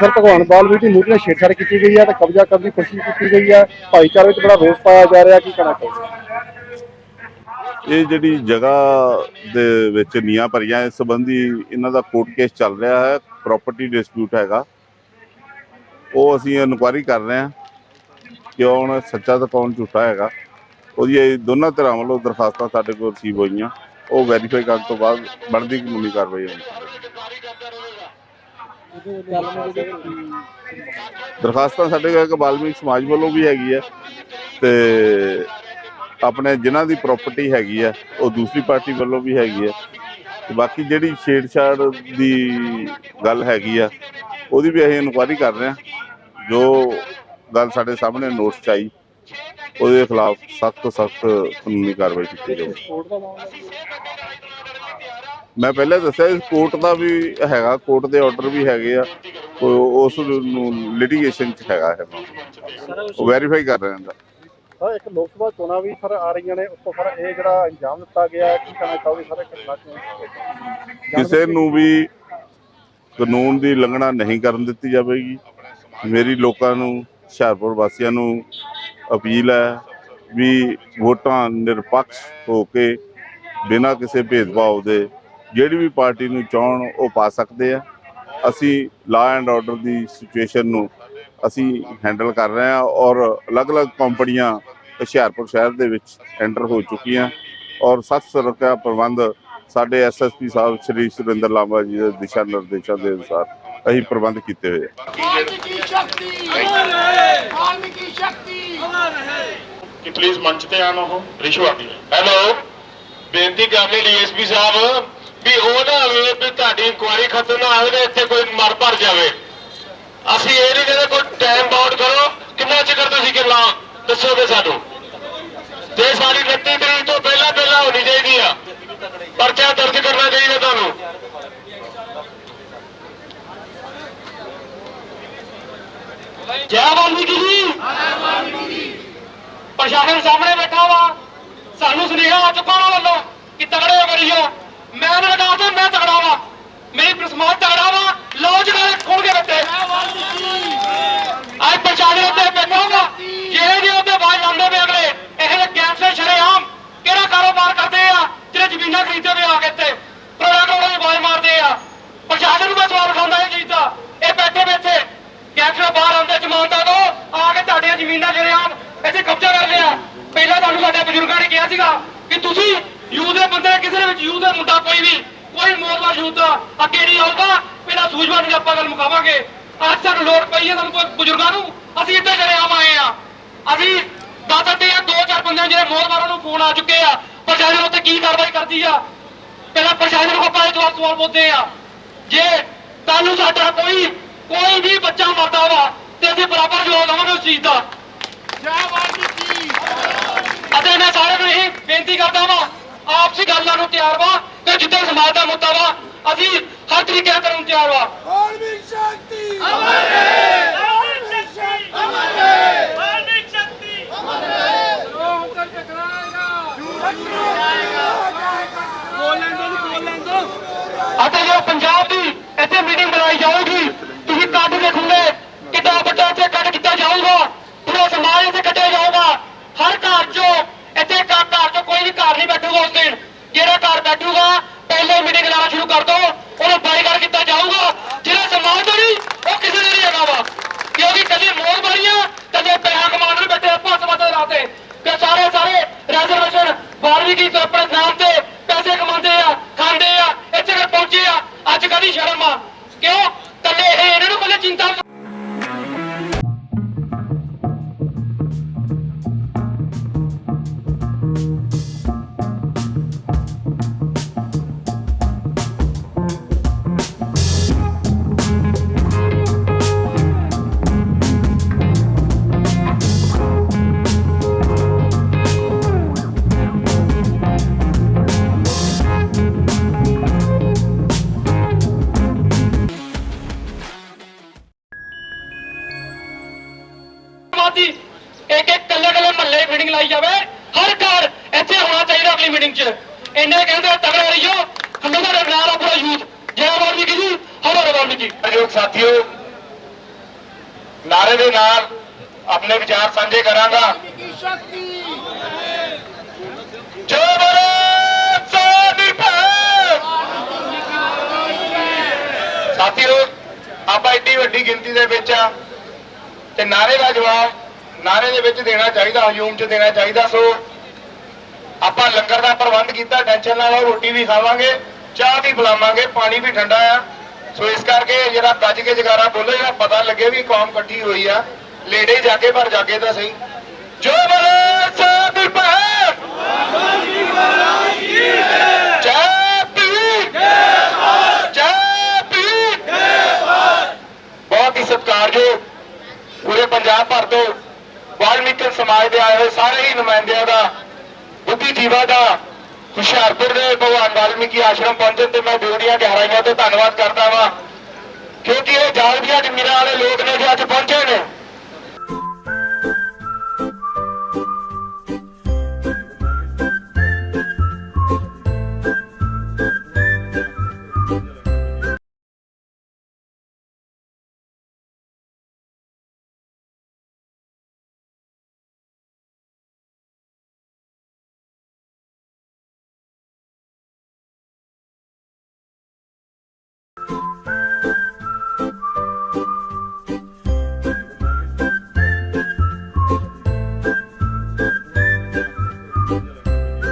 Sir ਭਗਵਾਨ ਬਾਲਮੀਕ ਦੀ ਮੂਰਤੀ ਨਾਲ ਛੇੜਛਾੜ ਕੀਤੀ ਗਈ ਹੈ ਤੇ ਕਬਜ਼ਾ ਕਰਨ ਦੀ ਕੋਸ਼ਿਸ਼ ਕੀਤੀ ਗਈ ਹੈ ਭਾਈਚਾਰੇ ਵਿੱਚ ਬੜਾ ਰੋਸ ਪਾਇਆ ਜਾ ਰਿਹਾ, ਕੀ ਕਹਿਣਾ ਚਾਹੀਦਾ ਇਹ ਜਿਹੜੀ ਜਗ੍ਹਾ ਦੇ ਵਿੱਚ ਨੀਆਂ ਭਰੀਆਂ, ਇਸ ਸੰਬੰਧੀ ਇਹਨਾਂ ਦਾ ਕੋਰਟ ਕੇਸ ਚੱਲ ਰਿਹਾ ਹੈ ਪ੍ਰਾਪਰਟੀ ਡਿਸਪਿਊਟ ਹੈਗਾ। ਉਹ ਅਸੀਂ ਇਨਕੁਆਇਰੀ ਕਰ ਰਹੇ ਹਾਂ ਕਿ ਸੱਚਾ ਤਾਂ ਕੌਣ ਝੂਠਾ ਹੈਗਾ। ਉਹਦੀ ਦੋਨਾਂ ਤਰ੍ਹਾਂ ਵੱਲੋਂ ਦਰਖਾਸਤਾਂ ਸਾਡੇ ਕੋਲ ਰਿਸੀਵ ਹੋਈਆਂ। ਉਹ ਵੈਰੀਫਾਈ ਕਰਨ ਤੋਂ ਬਾਅਦ ਬਣਦੀ ਕਾਨੂੰਨੀ ਕਾਰਵਾਈ ਹੋਣੀ। ਦਰਖਾਸਤਾਂ ਸਾਡੇ ਕੋਲ ਇੱਕ ਬਾਲਮੀਕ ਸਮਾਜ ਵੱਲੋਂ ਵੀ ਹੈਗੀ ਹੈ ਤੇ ਆਪਣੇ ਜਿਨ੍ਹਾਂ ਦੀ ਪ੍ਰਾਪਰਟੀ ਹੈਗੀ ਹੈ, ਉਹ ਦੂਸਰੀ ਪਾਰਟੀ ਵੱਲੋਂ ਵੀ ਹੈਗੀ ਹੈ। ਤੇ ਬਾਕੀ ਜਿਹੜੀ ਛੇੜਛਾੜ ਦੀ ਗੱਲ ਹੈਗੀ ਆ, ਉਹਦੀ ਵੀ ਅਸੀਂ ਇਨਕੁਆਇਰੀ ਕਰ ਰਹੇ ਹਾਂ। ਜੋ ਗੱਲ ਸਾਡੇ ਸਾਹਮਣੇ ਨੋਟਿਸ 'ਚ ਆਈ, ਉਹਦੇ ਖਿਲਾਫ ਸਖਤ ਤੋਂ ਸਖਤ ਕਾਨੂੰਨੀ ਕਾਰਵਾਈ ਕੀਤੀ ਜਾਵੇ ਮੈਂ ਪਹਿਲਾਂ ਦੱਸਿਆ ਇਸ ਕੋਰਟ ਦਾ ਵੀ ਹੈਗਾ ਕੋਰਟ ਦੇ ਆਰਡਰ ਵੀ ਹੈਗੇ ਆ। ਉਸ ਨੂੰ ਲਿਟੀਗੇਸ਼ਨ 'ਚ ਹੈਗਾ ਹੈ। ਉਹ ਵੈਰੀਫਾਈ ਕਰ ਰਹੇ ਹਾਂ ਸਰ ਇੱਕ ਲੋਕ ਸਭਾ ਚੋਣਾਂ ਵੀ ਸਰ ਆ ਰਹੀਆਂ ਨੇ ਉਸ ਤੋਂ ਸਰ ਇਹ ਜਿਹੜਾ ਅੰਜਾਮ ਦਿੱਤਾ ਗਿਆ ਕੀ ਕਹਿਣਾ ਚਾਹੋਗੇ ਸਰ ਘਟਨਾ ਚ ਕਿਸੇ ਨੂੰ ਵੀ ਕਾਨੂੰਨ ਦੀ ਉਲੰਘਣਾ ਨਹੀਂ ਕਰਨ ਦਿੱਤੀ ਜਾਵੇਗੀ। ਮੇਰੀ ਲੋਕਾਂ ਨੂੰ ਹੁਸ਼ਿਆਰਪੁਰ ਵਾਸੀਆਂ ਨੂੰ ਅਪੀਲ ਹੈ ਵੀ ਵੋਟਾਂ ਨਿਰਪੱਖ ਹੋ ਕੇ ਬਿਨਾਂ ਕਿਸੇ ਭੇਦਭਾਵ ਦੇ ਜਿਹੜੀ ਵੀ ਪਾਰਟੀ ਨੂੰ ਚਾਹਣ ਉਹ ਪਾ ਸਕਦੇ ਆ। ਅਸੀਂ law and order the situation ਨੂੰ ਅਸੀਂ ਹੈਂਡਲ ਕਰ ਰਹੇ ਹਾਂ ਔਰ ਅਲੱਗ-ਅਲੱਗ ਕੰਪਨੀਆਂ ਹੁਸ਼ਿਆਰਪੁਰ ਸ਼ਹਿਰ ਦੇ ਵਿੱਚ ਐਂਟਰ ਹੋ ਚੁੱਕੀਆਂ। ਔਰ ਸਖਤ ਸੁਰੱਖਿਆ ਪ੍ਰਬੰਧ ਸਾਡੇ ਐਸਐਸਪੀ ਸਾਹਿਬ ਸ਼੍ਰੀ ਸੁਰਿੰਦਰ ਲਾਂਬਾ ਜੀ ਦੇ ਦਿਸ਼ਾ ਨਿਰਦੇਸ਼ਾਂ ਦੇ ਅਨੁਸਾਰ ਅਸੀਂ ਪ੍ਰਬੰਧ ਕੀਤੇ ਹੋਏ ਆ। ਵਾਲਮੀਕੀ ਸ਼ਕਤੀ? ਅਮਰ ਹੈ ਵਾਲਮੀਕੀ ਸ਼ਕਤੀ? ਕਿ ਪਲੀਜ਼ ਮੰਚ ਤੇ ਆਣ ਉਹ ਰਿਸ਼ੂ ਆ ਗਈ ਹੈਲੋ ਬੇਨਤੀ ਕਰ ਲਈ ਡੀਐਸਪੀ ਸਾਹਿਬ। ਵੀ ਉਹ ਨਾ ਹੋਵੇ ਵੀ ਤੁਹਾਡੀ ਇਨਕੁਆਇਰੀ ਖਤਮ ਨਾ ਆਵੇ ਇੱਥੇ ਕੋਈ ਮਰ ਭਰ ਜਾਵੇ। ਅਸੀਂ ਇਹ ਨਹੀਂ ਕਹਿੰਦੇ ਕੋਈ ਟਾਈਮ ਬਾਉਂਡ ਕਰੋ। ਕਿੰਨਾ ਚਿਰ ਤੁਸੀਂ ਕਿੰਨਾ ਦੱਸੋਗੇ ਸਾਨੂੰ। ਤੇ ਸਾਡੀ 29 ਤਰੀਕ ਤੋਂ ਪਹਿਲਾਂ ਪਹਿਲਾਂ ਹੋਣੀ ਚਾਹੀਦੀ ਆ। ਪਰਚਾ ਦਰਜ ਕਰਨਾ ਚਾਹੀਦਾ ਤੁਹਾਨੂੰ। ਜੈ ਵਾਲਮੀਕੀ ਜੀ ਪ੍ਰਸ਼ਾਸਨ ਸਾਹਮਣੇ ਬੈਠਾ ਵਾ। ਸਾਨੂੰ ਸੁਨੇਹਾ ਆ ਚੁੱਕਾ ਉਹਨਾਂ ਵੱਲੋਂ ਕਿ ਤਗੜੇ ਹੋ ਕਰੀਓ ਮੈਂ ਨਾ ਕਹਾ ਤੇ ਮੈਂ ਤਗੜਾ ਵਾਂ। ਮੇਰੀ ਪ੍ਰਸਮਾਤ ਤਗੜਾ ਵਾ। ਲੋ ਜਿਹੜੇ ਖੋਲ ਕੇ ਬੱਤੇ ਅੱਜ ਪ੍ਰਸ਼ਾਸਨ ਉੱਤੇ ਬੈਠਾ ਵਾ। ਜਿਹੜੇ ਉੱਤੇ ਬਾਜ ਲਾਉਂਦੇ ਪਏ ਅਗਲੇ, ਇਹ ਜਿਹੇ ਗੈਂਗਸਟਰ ਸ਼ਰੇਆਮ ਕਿਹੜਾ ਕਾਰੋਬਾਰ ਕਰਦੇ ਆ ਜਿਹੜੇ ਜ਼ਮੀਨਾਂ ਖਰੀਦਦੇ ਪਏ ਆ ਕੇ ਇੱਥੇ? ਕਰੋੜਾਂ ਕਰੋੜਾਂ ਦੀ ਬਾਜ ਮਾਰਦੇ ਆ। ਪ੍ਰਸ਼ਾਸਨ ਨੂੰ ਮੈਂ ਸਵਾਲ ਉਠਾਉਂਦਾ ਇਹ ਚੀਜ਼ ਦਾ। ਇਹ ਬੈਠੇ ਬੈਠੇ ਗੈਂਗਸਟਰ ਬਾਹਰ ਆਉਂਦੇ, ਜਮਾਨਤਾਂ ਤੋਂ ਆ ਕੇ ਤੁਹਾਡੀਆਂ ਜ਼ਮੀਨਾਂ ਸ਼ਰੇਆਮ ਇੱਥੇ ਕਬਜ਼ਾ ਕਰ ਲਿਆ। ਪਹਿਲਾਂ ਤੁਹਾਨੂੰ ਸਾਡੇ ਬਜ਼ੁਰਗਾਂ ਨੇ ਕਿਹਾ ਸੀਗਾ ਕਿ ਤੁਸੀਂ ਯੂਥ ਦੇ ਬੰਦੇ ਦੇ ਵਿੱਚ ਯੂਥ ਦਾ ਮੁੰਡਾ ਕੋਈ ਵੀ ਕੋਈ ਮੋਰਵਾ ਯੂਥ ਦਾ ਅੱਗੇ ਨਹੀਂ ਆਊਗਾ ਪਹਿਲਾਂ ਸੂਝਵਾਨ ਦੀ ਆਪਾਂ ਗੱਲ ਮੁਕਾਵਾਂਗੇ। ਅੱਜ ਸਾਨੂੰ ਲੋੜ ਪਈ ਹੈ ਸਾਨੂੰ ਕੋਈ ਬਜ਼ੁਰਗਾਂ ਨੂੰ ਅਸੀਂ ਇੱਥੇ ਸ਼ਰੇਆਮ ਆਏ ਆ ਅਸੀਂ ਦੱਸ ਸਕਦੇ ਆ ਦੋ ਚਾਰ ਬੰਦਿਆਂ ਜਿਹੜੇ ਮੋਰਵਾਰਾਂ ਨੂੰ ਫੋਨ ਆ ਚੁੱਕੇ ਆ। ਪ੍ਰਸ਼ਾਸਨ ਉੱਤੇ ਕੀ ਕਾਰਵਾਈ ਕਰਦੀ ਆ? ਪਹਿਲਾਂ ਪ੍ਰਸ਼ਾਸਨ ਨੂੰ ਆਪਾਂ ਇਹ ਸਵਾਲ ਪੁੱਛਦੇ ਆ ਜੇ ਕੱਲ ਨੂੰ ਸਾਡਾ ਕੋਈ ਕੋਈ ਵੀ ਬੱਚਾ ਮਰਦਾ ਵਾ ਤੇ ਅਸੀਂ ਬਰਾਬਰ ਜਵਾਬ ਦੇਵਾਂਗੇ ਉਸ ਚੀਜ਼ ਦਾ। ਜੈ ਵਾਲਮੀਕੀ ਅਤੇ ਮੈਂ ਸਾਰਿਆਂ ਨੂੰ ਇਹ ਬੇਨਤੀ ਕਰਦਾ ਵਾਂ ਆਪਸੀ ਗੱਲਾਂ ਨੂੰ ਤਿਆਰ ਵਾ ਕਿ ਜਿੱਦਾਂ ਸਮਾਜ ਦਾ ਮੁੱਦਾ ਵਾ ਅਸੀਂ ਹਰ ਤਰੀਕੇ ਨਾਲ ਕਰਨ ਨੂੰ ਤਿਆਰ ਵਾ। ਸ਼ਕਤੀ ਅਮਰ ਸ਼ਕਤੀ! ਅਮਰ ਸ਼ਕਤੀ ਅਮਰ ਟਕਰਾਏਗਾ ਜਾਏਗਾ ਦੋ ਦੋ ਅਤੇ ਜੋ ਪੰਜਾਬ ਦੀ ਇੱਥੇ ਮੀਟਿੰਗ ਬੁਲਾਈ ਜਾਊਗੀ ਤੁਸੀਂ ਕੱਢ ਦੇਖੋਗੇ ਕਿੱਦਾਂ ਵੱਡਾ ਇੱਥੇ ਕੱਢ ਕੀਤਾ ਜਾਊਗਾ ਪੂਰਾ ਸਮਾਜ ਇੱਥੇ ਕੱਢਿਆ ਜਾਊਗਾ। ਹਰ ਘਰ ਚੋਂ ਇੱਥੇ ਚੋਂ ਕੋਈ ਵੀ ਘਰ ਨਹੀਂ ਬੈਠੂਗਾ ਉਸ ਦਿਨ। ਜਿਹੜਾ ਘਰ ਬੈਠੂਗਾ, ਪਹਿਲੇ ਮੀਟਿੰਗ ਲਾਣਾ ਸ਼ੁਰੂ ਕਰ ਦੋ। ਉਹਨੂੰ ਬਾਈਕਾਟ ਕੀਤਾ ਜਾਊਗਾ। ਜਿਹੜਾ ਸਮਾਜ ਦਾ ਨਹੀਂ, ਉਹ ਕਿਸੇ ਦਾ ਨਹੀਂ ਹੈਗਾ ਵਾ। ਕਿਉਂਕਿ ਕਦੇ ਮੋਰ ਮਾਰੀਆਂ ਕਦੇ ਪੈਸਾ ਪਿਆ ਕਮਾਂਡਰ ਬੈਠੇ ਭੱਸ ਮਤ ਰਾਤੇ ਕਿ ਸਾਰੇ ਸਾਰੇ ਰੈਜ਼ਰਵੇਸ਼ਨ ਵਾਲਮੀਕੀ ਕੀ ਆਪਣੇ ਸਾਹਿਬ ਦੀ ਇੱਕ ਇੱਕ ਕੱਲੇ ਕੱਲੇ ਮਹੱਲੇ ਮੀਟਿੰਗ ਲਾਈ ਜਾਵੇ। ਹਰ ਘਰ ਇੱਥੇ ਹੋਣਾ ਚਾਹੀਦਾ ਅਗਲੀ ਮੀਟਿੰਗ 'ਚ। ਇੰਨੇ ਕਹਿੰਦੇ ਤਗੜਾ ਰਹੀਓ। ਖੰਡੋ ਦਾ ਬਣਾ ਰਹਾ ਯੂਥ। ਜੈ ਵਾਲਮੀਕੀ ਜੀ ਹਰ ਹਰ ਵਾਲਮੀਕੀ ਅਜੋਗ ਸਾਥੀਓ, ਨਾਰੇ ਦੇ ਨਾਲ ਆਪਣੇ ਵਿਚਾਰ ਸਾਂਝੇ ਕਰਾਂਗਾ। ਜੋ ਬਰਤ ਆਪਾਂ ਇੱਡੀ ਵੱਡੀ ਗਿਣਤੀ ਦੇ ਵਿੱਚ ਆ ਤੇ ਨਾਰੇ ਦਾ ਜਵਾਬ ਨਾਰੇ ਦੇ ਵਿੱਚ ਦੇਣਾ ਚਾਹੀਦਾ, ਹਜੂਮ 'ਚ ਦੇਣਾ ਚਾਹੀਦਾ, ਸੋ ਆਪਾਂ ਲੰਗਰ ਦਾ ਪ੍ਰਬੰਧ ਕੀਤਾ ਟੈਨਸ਼ਨ ਨਾ ਲਓ, ਰੋਟੀ ਵੀ ਖਾਵਾਂਗੇ, ਚਾਹ ਵੀ ਬੁਲਾਵਾਂਗੇ ਪਾਣੀ ਵੀ ਠੰਡਾ ਆ। ਸੋ ਇਸ ਕਰਕੇ ਜਿਹੜਾ ਗੱਜ ਕੇ ਜਗਾਰਾ ਬੋਲੋ, ਜਿਹੜਾ ਪਤਾ ਲੱਗੇ ਵੀ ਕੌਮ ਇਕੱਠੀ ਹੋਈ ਆ, ਲੇਡੇ ਜਾ ਕੇ, ਪਰ ਜਾਗੇ ਤਾਂ ਸਹੀ। ਜੋ ਬਲੇ ਸਾਡੀ ਭੈਣ ਜੈ ਭੀਮ ਜੈ ਭੀਮ ਬਹੁਤ ਹੀ ਸਤਿਕਾਰਯੋਗ ਪੂਰੇ ਪੰਜਾਬ ਭਰ ਤੋਂ ਵਾਲਮੀਕੀ ਸਮਾਜ ਦੇ ਆਏ ਹੋਏ ਸਾਰੇ ਹੀ ਨੁਮਾਇੰਦਿਆਂ ਦਾ ਬੁੱਧੀ ਜੀਵਾ ਦਾ, ਹੁਸ਼ਿਆਰਪੁਰ ਦੇ ਭਗਵਾਨ ਵਾਲਮੀਕੀ ਆਸ਼ਰਮ ਪਹੁੰਚਣ ਤੇ ਮੈਂ ਬੋੜੀਆਂ ਗਹਿਰਾਈਆਂ ਤੋਂ ਧੰਨਵਾਦ ਕਰਦਾ ਵਾਂ, ਕਿਉਂਕਿ ਇਹ ਜਾਲ ਦੀਆਂ ਜ਼ਮੀਰਾਂ ਵਾਲੇ ਲੋਕ ਨੇ ਜੋ ਅੱਜ ਪਹੁੰਚ